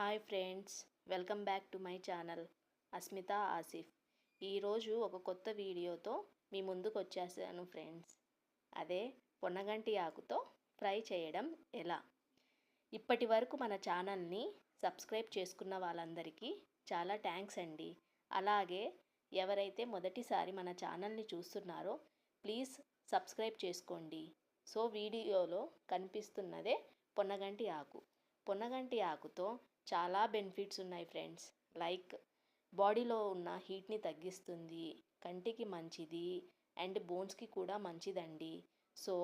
Hi friends welcome back to my channel Asmita Asif. ఈరోజు ఒక కొత్త వీడియోతో మీ ముందుకు వచ్చేసాను ఫ్రెండ్స్. అదే పొన్నగంటి ఆకుతో ఫ్రై చేయడం ఎలా? ఇప్పటి వరకు మన ఛానల్ని సబ్స్క్రైబ్ చేసుకున్న వాళ్ళందరికీ చాలా థ్యాంక్స్ అండి. అలాగే ఎవరైతే మొదటిసారి మన ఛానల్ని చూస్తున్నారో ప్లీజ్ సబ్స్క్రైబ్ చేసుకోండి. సో వీడియోలో కనిపిస్తున్నదే పొన్నగంటి ఆకు. పొన్నగంటి ఆకుతో చాలా బెనిఫిట్స్ ఉన్నాయి ఫ్రెండ్స్ లైక్ బాడీలో ఉన్న హీట్ని తగ్గిస్తుంది కంటికి మంచిది అండ్ బోన్స్కి కూడా మంచిదండి. సో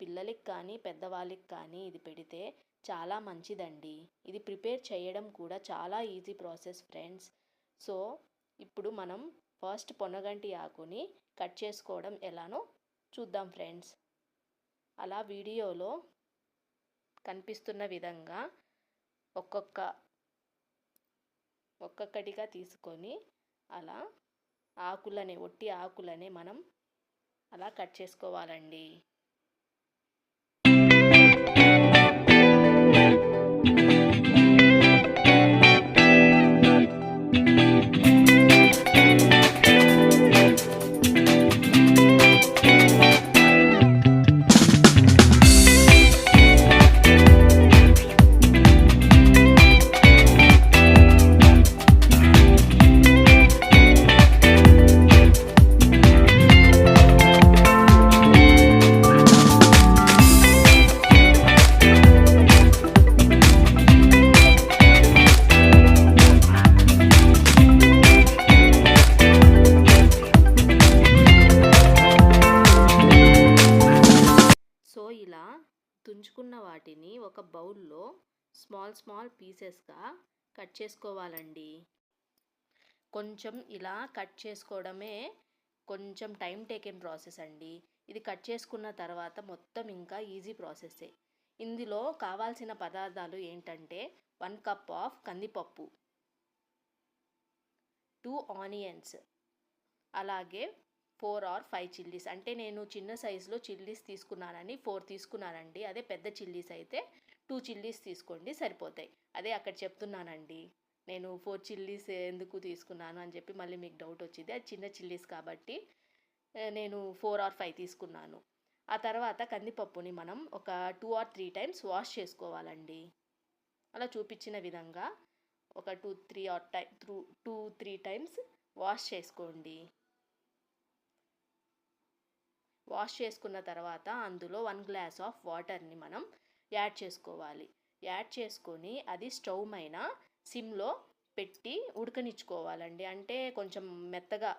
పిల్లలకి కానీ పెద్దవాళ్ళకి కానీ ఇది పెడితే చాలా మంచిదండి. ఇది ప్రిపేర్ చేయడం కూడా చాలా ఈజీ ప్రాసెస్ ఫ్రెండ్స్ సో ఇప్పుడు మనం ఫస్ట్ పొనగంటి ఆకుని కట్ చేసుకోవడం ఎలానో చూద్దాం ఫ్రెండ్స్ అలా వీడియోలో కనిపిస్తున్న విధంగా ఒక్కొక్క ఒక్కొక్కటిగా తీసుకొని అలా ఆకులనే ఒట్టి ఆకులనే మనం అలా కట్ చేసుకోవాలండి. తుంచుకున్న వాటిని ఒక బౌల్లో స్మాల్ స్మాల్ పీసెస్గా కట్ చేసుకోవాలండి. కొంచెం ఇలా కట్ చేసుకోవడమే కొంచెం టైం టేకెన్ ప్రాసెస్ అండి. ఇది కట్ చేసుకున్న తర్వాత మొత్తం ఇంకా ఈజీ ప్రాసెస్సే ఇందులో కావాల్సిన పదార్థాలు ఏంటంటే వన్ కప్ ఆఫ్ కందిపప్పు టూ ఆనియన్స్ అలాగే ఫోర్ ఆర్ ఫైవ్ చిల్లీస్. అంటే నేను చిన్న సైజులో చిల్లీస్ తీసుకున్నానని ఫోర్ తీసుకున్నానండి. అదే పెద్ద చిల్లీస్ అయితే టూ చిల్లీస్ తీసుకోండి సరిపోతాయి. అదే అక్కడ చెప్తున్నానండి. నేను ఫోర్ చిల్లీస్ ఎందుకు తీసుకున్నాను అని చెప్పి మళ్ళీ మీకు డౌట్ వచ్చింది. అది చిన్న చిల్లీస్ కాబట్టి నేను ఫోర్ ఆర్ ఫైవ్ తీసుకున్నాను. ఆ తర్వాత కందిపప్పుని మనం ఒక two or three times wash చేసుకోవాలండి. అలా చూపించిన విధంగా ఒక టూ త్రీ ఆర్ టై త్రూ టూ త్రీ టైమ్స్ వాష్ చేసుకోండి. వాష్ చేసుకున్న తర్వాత అందులో వన్ గ్లాస్ ఆఫ్ వాటర్ని మనం యాడ్ చేసుకోవాలి. యాడ్ చేసుకొని అది స్టవ్ పైన సిమ్లో పెట్టి ఉడకనిచ్చుకోవాలండి. అంటే కొంచెం మెత్తగా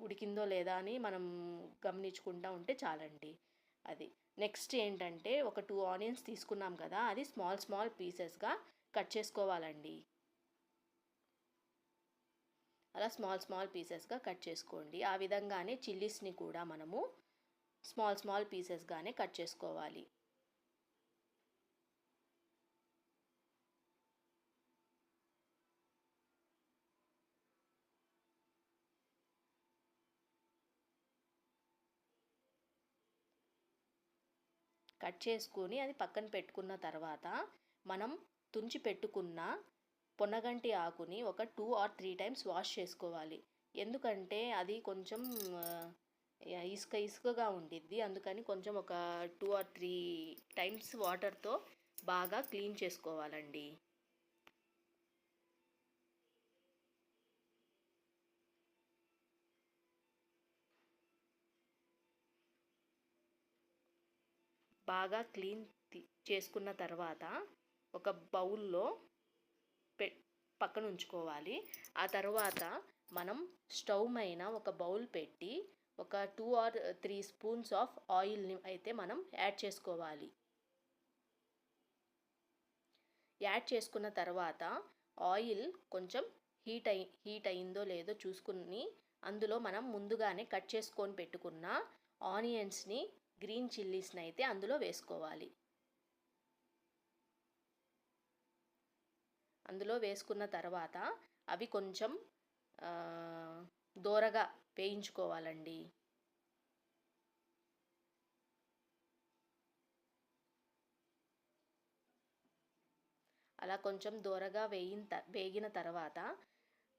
ఉడికిందో లేదా అని మనం గమనించుకుంటూ ఉంటే చాలండి అది. నెక్స్ట్ ఏంటంటే ఒక టూ ఆనియన్స్ తీసుకున్నాం కదా అది స్మాల్ స్మాల్ పీసెస్గా కట్ చేసుకోవాలండి. అలా స్మాల్ స్మాల్ పీసెస్గా కట్ చేసుకోండి. ఆ విధంగానే చిల్లీస్ని కూడా మనము స్మాల్ స్మాల్ పీసెస్గానే కట్ చేసుకోవాలి. కట్ చేసుకొని అది పక్కన పెట్టుకున్న తర్వాత మనం తుంచి పెట్టుకున్న పొన్నగంటి ఆకుని ఒక two or three times wash చేసుకోవాలి. ఎందుకంటే అది కొంచెం ఇసుక ఇసుకగా ఉండిద్ది. అందుకని కొంచెం ఒక టూ ఆర్ త్రీ టైమ్స్ వాటర్తో బాగా క్లీన్ చేసుకోవాలండి. బాగా క్లీన్ చేసుకున్న తర్వాత ఒక బౌల్లో పె పక్కన ఉంచుకోవాలి ఆ తర్వాత మనం స్టవ్ పైన ఒక బౌల్ పెట్టి ఒక two or three spoons of ఆయిల్ని అయితే మనం యాడ్ చేసుకోవాలి. యాడ్ చేసుకున్న తర్వాత ఆయిల్ కొంచెం హీట్ అయి హీట్ అయిందో లేదో చూసుకుని అందులో మనం ముందుగానే కట్ చేసుకొని పెట్టుకున్న ఆనియన్స్ని గ్రీన్ చిల్లీస్ని అయితే అందులో వేసుకోవాలి. అందులో వేసుకున్న తర్వాత అవి కొంచెం దోరగా వేయించుకోవాలండి. అలా కొంచెం దూరగా వేయిన వేగిన తర్వాత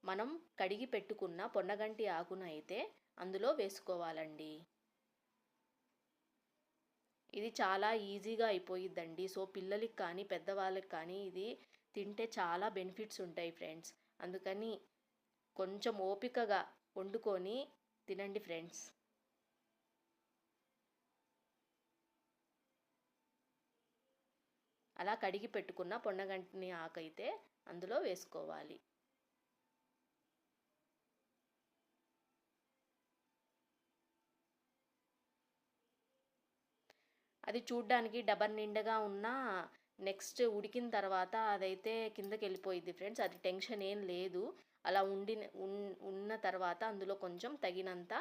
మనం కడిగి పెట్టుకున్న పొన్నగంటి ఆకును అయితే అందులో వేసుకోవాలండి. ఇది చాలా ఈజీగా అయిపోయిద్దండి. సో పిల్లలకి కానీ పెద్దవాళ్ళకి కానీ ఇది తింటే చాలా బెనిఫిట్స్ ఉంటాయి ఫ్రెండ్స్. అందుకని కొంచెం ఓపికగా వండుకొని తినండి ఫ్రెండ్స్. అలా కడిగి పెట్టుకున్న పొన్నగంటిని ఆకైతే అందులో వేసుకోవాలి. అది చూడ్డానికి డబర్ నిండగా ఉన్న నెక్స్ట్ ఉడికిన తర్వాత అదైతే కిందకి వెళ్ళిపోయింది ఫ్రెండ్స్. అది టెన్షన్ ఏం లేదు. అలా ఉండి ఉన్న తర్వాత అందులో కొంచెం తగినంత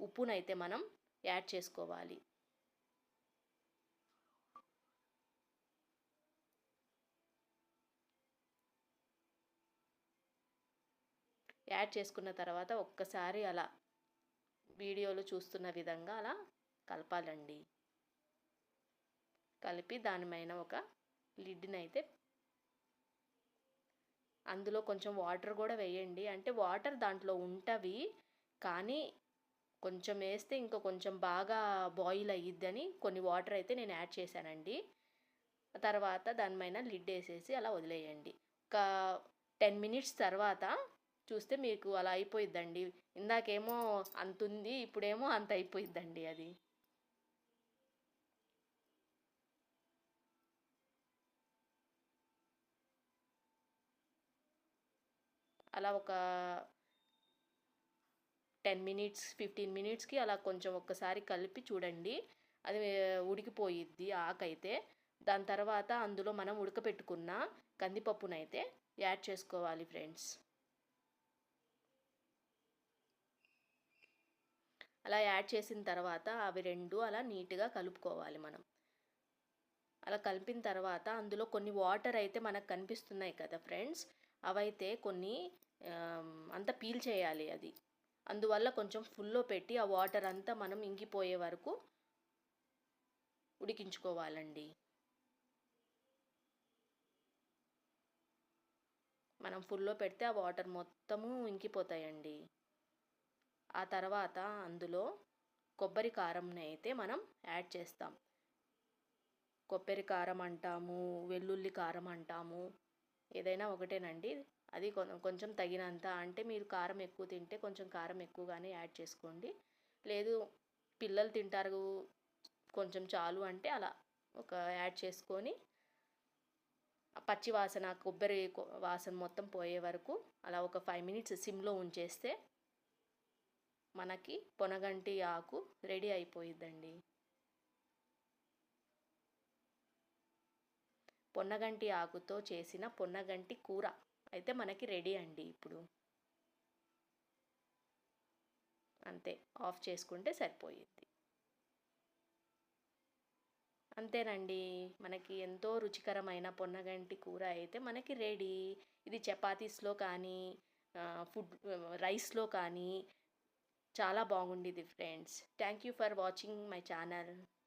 ఉప్పునైతే మనం యాడ్ చేసుకోవాలి. యాడ్ చేసుకున్న తర్వాత ఒక్కసారి అలా వీడియోలో చూస్తున్న విధంగా అలా కలపాలండి. కలిపి దానిపైన ఒక లిడ్ని అయితే అందులో కొంచెం వాటర్ కూడా వేయండి. అంటే వాటర్ దాంట్లో ఉంటవి కానీ కొంచెం వేస్తే ఇంకా కొంచెం బాగా బాయిల్ అయ్యిద్దని కొన్ని వాటర్ అయితే నేను యాడ్ చేశానండి. తర్వాత దానిపైన లిడ్ వేసేసి అలా వదిలేయండి. ఒక టెన్ మినిట్స్ తర్వాత చూస్తే మీకు అలా అయిపోయిద్దండి. ఇందాకేమో అంత ఉంది ఇప్పుడేమో అంత అయిపోయిద్దండి అది. అలా ఒక టెన్ మినిట్స్ ఫిఫ్టీన్ మినిట్స్కి అలా కొంచెం ఒక్కసారి కలిపి చూడండి. అది ఉడికిపోయిద్ది ఆకైతే. దాని తర్వాత అందులో మనం ఉడకపెట్టుకున్న కందిపప్పునైతే యాడ్ చేసుకోవాలి ఫ్రెండ్స్. అలా యాడ్ చేసిన తర్వాత అవి రెండు అలా నీట్గా కలుపుకోవాలి మనం. అలా కలిపిన తర్వాత అందులో కొన్ని వాటర్ అయితే మనకు కనిపిస్తున్నాయి కదా ఫ్రెండ్స్. అవైతే కొన్ని అంత పీల్ చేయాలి అది. అందువల్ల కొంచెం ఫుల్లో పెట్టి ఆ వాటర్ అంతా మనం ఇంకిపోయే వరకు ఉడికించుకోవాలండి. మనం ఫుల్లో పెడితే ఆ వాటర్ మొత్తము ఇంకిపోతాయండి. ఆ తర్వాత అందులో కొబ్బరి కారంని అయితే మనం యాడ్ చేస్తాం. కొబ్బరి కారం అంటాము వెల్లుల్లి కారం అంటాము ఏదైనా ఒకటేనండి. అది కొంచెం తగినంత. అంటే మీరు కారం ఎక్కువ తింటే కొంచెం కారం ఎక్కువగానే యాడ్ చేసుకోండి. లేదు పిల్లలు తింటారు కొంచెం చాలు అంటే అలా ఒక యాడ్ చేసుకొని పచ్చి వాసన కొబ్బరి వాసన మొత్తం పోయే వరకు అలా ఒక ఫైవ్ మినిట్స్ సిమ్లో ఉంచేస్తే మనకి పొనగంటి ఆకు రెడీ అయిపోయిద్దండి. పొన్నగంటి ఆకుతో చేసిన పొన్నగంటి కూర. అయితే మనకి రెడీ అండి ఇప్పుడు. అంతే ఆఫ్ చేసుకుంటే సరిపోయిద్ది అంతేనండి మనకి ఎంతో రుచికరమైన పొన్నగంటి కూర అయితే మనకి రెడీ. ఇది చపాతీస్లో కానీ ఫుడ్ రైస్లో కానీ చాలా బాగుండేది friends. Thank you for watching my channel.